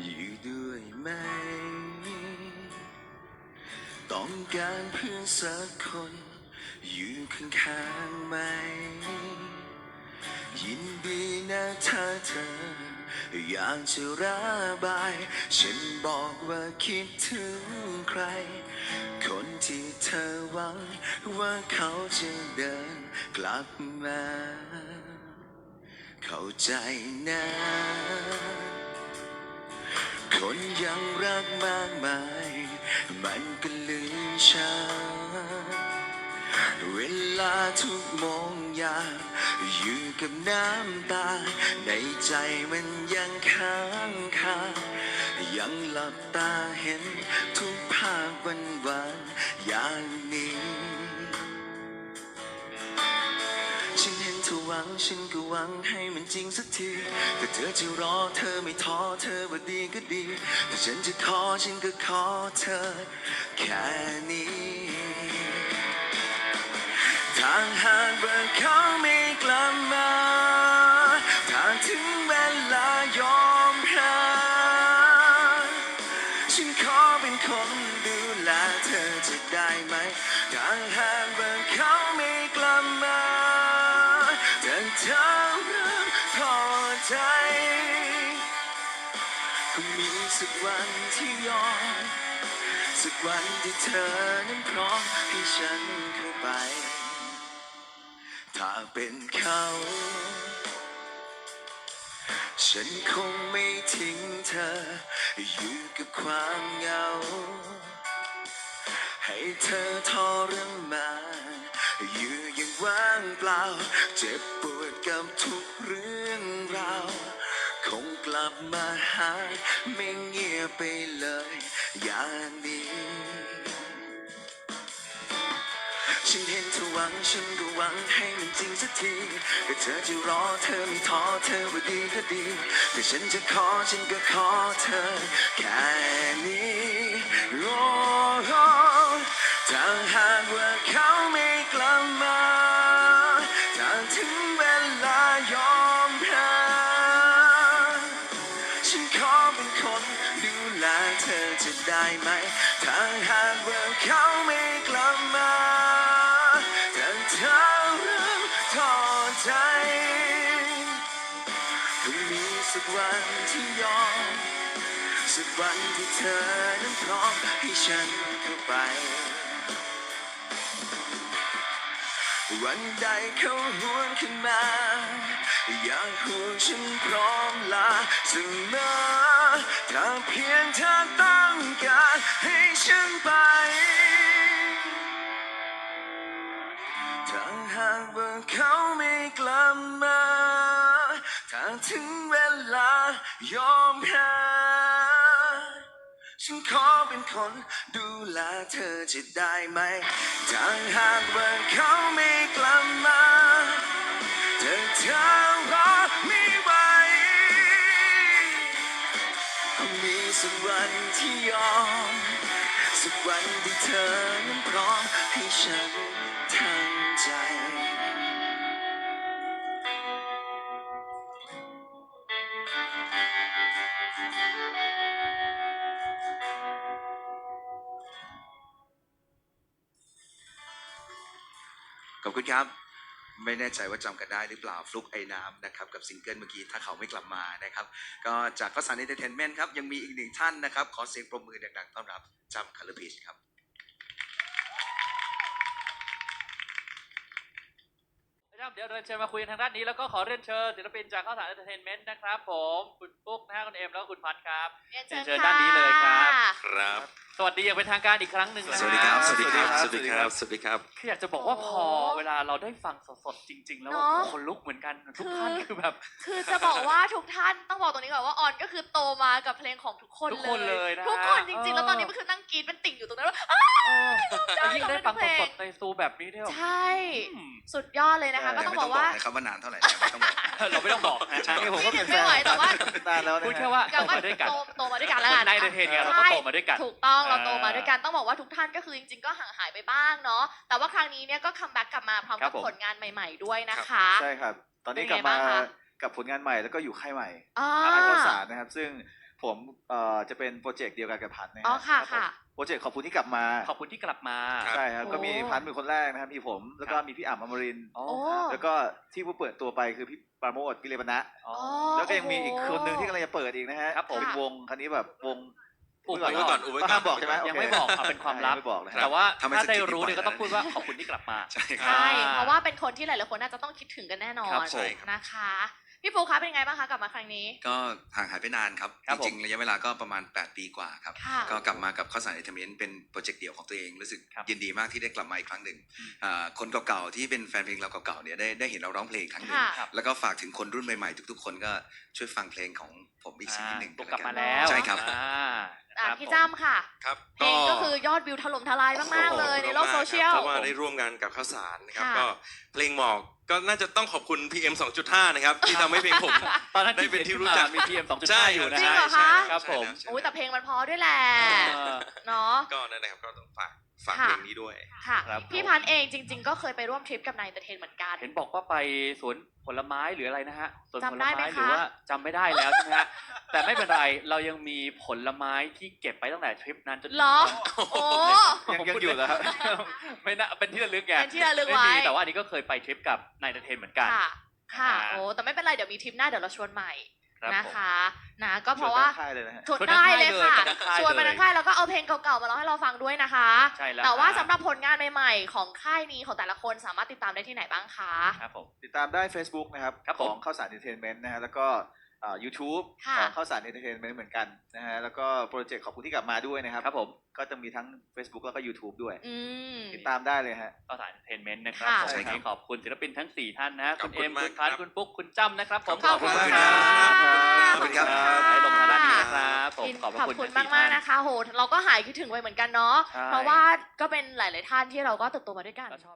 อยู่ด้วยไหม ต้องการเพื่อนสักคน อยู่ข้างๆไหม ยินดีนะถ้าเธอ อยากจะระบาย ฉันบอกว่าคิดถึงใคร คนที่เธอหวัง ว่าเขาจะเดินกลับมา เข้าใจนะ คนยังรักมากมาย มันก็ลืมช้า เวลาทุกโมงยา อยู่กับน้ำตา ในใจมันยังค้างคายังหลับตาเห็นทุกภาพวันวันอย่างนี้ฉัน เห็นเธอหวังฉันก็หวังให้มันจริงสักที แต่เธอจะรอเธอไม่ท้อเธอว่าดีก็ดี แต่ฉันจะขอฉันก็ขอเธอ แค่นี้ ทางหากว่าเขา สักวันที่ยอมสักวันที่เธอนั้นพร้อมให้ฉันเข้าไป ถ้าเป็นเขา ฉันคงไม่ทิ้งเธอ อยู่กับความเหงา ให้เธอทรมานอยู่อย่างว่างเปล่า เจ็บปวดกับ ไปเลยอย่างนี้ ฉันเห็นเธอหวังฉันก็หวังให้มันจริงสักทีก็เธอจะรอเธอไม่ท้อเธอว่าดีก็ดีแต่ฉันจะขอฉันก็ขอเธอแค่นี้ ดูแลเธอจะได้ไหม ถ้าหากว่าเขาไม่กลับมาถ้าเธอเริ่มท้อใจคงมีสักวันที่ยอม สักวันที่เธอนั้นพร้อมให้ฉันเข้าไป วันใดเขาหวนขึ้นมา อยากห่วฉันพร้อมลาเสมอ ถ้าเพียงเธอต้องการให้ฉันไปถ้าหากว่าเขาไม่กลับมาถ้าถึงเวลายอมแพ้ฉันขอเป็นคนดูแลเธอจะได้ไหมถ้าหากว่าเขาไม่กลับมาเธอเธอ วันที่ยอม สักวันที่เธอนั้นพร้อมให้ฉันทั้งใจ ขอบคุณครับ ไม่แน่ใจว่าจำกันได้หรือเปล่าฟลุกไอ้น้ำนะครับกับซิงเกิลเมื่อกี้ถ้าเขาไม่กลับมานะครับ ก็จากข้าวสารเอนเตอร์เทนเมนต์ครับ ยังมีอีกหนึ่งท่านนะครับ ขอเสียงปรบมือดังๆต้อนรับจำคาร์ลพีชครับนะครับเดี๋ยวเรียนเชิญมาคุยกันทางด้านนี้แล้วก็ขอเรียนเชิญศิลปินจากข้าวสารเอนเตอร์เทนเมนต์นะครับผมคุณปุ๊กนะฮะคุณเอ็มแล้วก็คุณพัทครับเรียนเรีเชิยนญเชิญด้านนี้เลยครับ ครับ สวัสดีอย่างเป็นทางการอีกครั้งหนึ่งนะฮะสวัสดีครับ สวัสดีครับ สวัสดีครับ สวัสดีครับ คืออยากจะบอกว่าพอโอ้เวลาเราได้ฟังสดๆ จริง ๆ แล้วเนอะ คนลุกเหมือนกันทุกท่านคือแบบคือจะบอกว่าทุกท่านต้องบอกตรงนี้ก่อนว่าออนก็คือโตมากับเพลงของทุกคนทุกคนเลยนะทุกคนจริงๆ แล้วตอนนี้เออมันคือนั่งกรีดเป็นติ่งอยู่ตรงนั้นว่าอ้าเออได้แล้ว ยิ่งได้ฟังเพลงสดๆในสตูแบบนี้เนี่ยใช่อืมสุดยอดเลยนะคะใช่ก็ต้องบอกว่านะครับว่านานเท่าไหร่นะไม่ต้องบอกเราไม่ต้องบอกนะใช่ผมก็เป็นแฟไม่นไหวแต่ว่านานแล้วนะพูดฮะแค่ว่าเราโตก็มาด้วยกันโตโตมาด้วยกันแล้วกันในเดเทนเนี่ยเราก็โตมาด้วยกัน ถูกต้องเราอ่าโตมาด้วยกันต้องบอกว่าทุกท่านก็คือจริงๆก็ห่างหายไปบ้างเนาะแต่ว่าครั้งนี้เนี่ยก็คัมแบ็กกลับมาพร้อมครักับบผมผลงานใหม่ ๆด้วยนะคะใช่ครับ ตอนนี้เป็นกลัไงบมาบ้างคะกับผลงานใหม่แล้วก็อยู่ค่ายใหม่อ่าค่ายข้าวสารนะครับ ซึ่ง ผมเอ่อจะเป็นโปรเจกต์เดียวกันกับพันธุ์นะฮะอ๋อค่ะรับผมค่ะ โปรเจกต์ขอบคุณที่กลับมาขอบคุณที่กลับมา ใช่ครับโอ้ ก็มีพันธุ์เป็นคนแรกนะครับมีผมแล้วก็ครับมีพี่อ่ำอมรินทร์อ๋อโอ้แล้วก็ที่ผู้เปิดตัวไปคือพี่ปราโมทกิเลปนะ อ๋อ แล้วก็ยังมีอีกคนหนึ่งที่กำลังจะเปิดอีกนะฮะครับผม เป็นวงคันนี้แบบวงอุบไว้ไว้ก่อนอุบไว้ก็ก่อน ห้ามบอกใช่ไหมยังโเคไม่บอกเอาเป็นความลับ ไม่บอกนะแต่ว่าทำให้ถ้าได้สกิปรู้ดีเนี่ยกก็ว่าต้องพูดว่าขอบคุณที่กลับมา ใช่คใช่รับเพราะว่าเป็นคนที่หลายๆคนน่าจะต้องคิดถึงกันแน่นอครันบผมใช่ครับนะคะ พี่ฟูคะเป็นยังไงบ้างคะกลับมาครั้งนี้ ก็ห่างหายไปนานครับ ครับผมจริงๆ ระยะเวลาก็ประมาณ 8 ปีกว่าครับ ค่ะ ก็กลับมากับข้าวสารเอทเมนเป็นโปรเจกต์เดี่ยวของตัวเองรู้สึกครับยินดีมากที่ได้กลับมาอีกครั้งหนึ่งอืมอ่าคนเก่าๆที่เป็นแฟนเพลงเราเก่าๆเนี่ยได้ได้เห็นเราร้องเพลงครั้งหนึ่งค่ะ ครับ แล้วก็ฝากถึงคนรุ่นใหม่ๆ ทุกๆ คนก็ช่วยฟังเพลงของผมอีกสักนิดหนึ่งอ่าก็กลับแล้วมากันแล้วใช่ครับ อ่า อะครับพี่ผมจ้ำค่ะ ครับเพลงก็คือยอดวิวถล่มทลายมากๆเลยในโลกโซเชียลเพราะว่าได้ร่วมงานกับข้าวสารนะครับ ค่ะ ก็เพลงหมอกก็น่าจะต้องขอบคุณ PM 2.5 นะครับ ที่ทำให้เพลงผม ตอนนั้นได้เป็นที่รู้จัก มี PM ใช่2.5อยู่นะจริงฮะเหรอคะ ครับผมใช่โอ้ยแต่เพลงมันเพอด้วยแหละ เออ เนาะ ก็นั่นนะครับก็ต้องฝาก ฝากค่ะเพลงนี้ด้วย ค่ะ ครับ พี่พันธุ์เองจริง ๆ ก็เคยไปร่วมทริปกับนายเตอร์เทนเหมือนกัน เห็นบอกว่าไปสวนผลไม้หรืออะไรนะฮะสวนผจำลได้ไม้ไหมคะ หรือว่าจำไม่ได้แล้วใช่ไหมฮะ แต่ไม่เป็นไรเรายังมีผลไม้ที่เก็บไปตั้งแต่ทริปนั้นจนถึงเหรอตอนนี้โอ้ ยังยังอยู่แล้วครับ ไม่น่าเป็นที่ระลึกไงเป็นที่ระลึกไม่ไว้มีแต่ว่าอันนี้ก็เคยไปทริปกับนายเตอร์เทนเหมือนกัน ค่ะ ค่ะ อ่า โอ้ แต่ไม่เป็นไร เดี๋ยวมีทริปหน้าเดี๋ยวเราชวนใหม่ครับ นะผมคะนะก็เพราะว่าชนทั้งค่ายเลยนะฮะชวนได้เลยค่ะชวนทั้งค่ายเลยชวนมาทั้งค่ายแล้วก็เอาเพลงเก่าๆมาร้องให้เราฟังด้วยนะคะใช่แล้วแต่ว่าครับสำหรับผลงานใหม่ๆ ของค่ายนี้ของแต่ละคนสามารถติดตามได้ที่ไหนบ้างคะครับผมติดตามได้ Facebook นะครับครับขผมองข้าวสารเอนเตอร์เทนเมนต์นะฮะแล้วก็ อ่า YouTube ค่ะของข้าวสารเอนเตอร์เทนเมนต์เหมือนกันนะฮะแล้วก็โปรเจกต์ขอบคุณที่กลับมาด้วยนะครับครับผมก็จะมีทั้ง Facebook แล้วก็ YouTube ด้วย อืม ติดตามได้เลยฮะ ก็สารเอนเตอร์เทนเมนต์นะครับค่ะผมใช่วันครับนี้ขอบคุณศิลปินทั้ง 4 ท่านนะขคุอบณคุเอ็ณมมากคุณพันครับคุณปุ๊ก คุณจ้ำนะครับผมขอบคุณขอบคุณค่ะขอบคุณครับ ให้ลงมาด้านนี้นะครับผมขอบพระขอบคุณคุณทั้งมากสี่ท่ๆนะคะโหเราก็หายคิดถึงไปเหมือนกันเนาะใช่ เพราะว่าก็เป็นหลาย ๆ ท่านที่เราก็เติบโตมาด้วยกันเราชอบ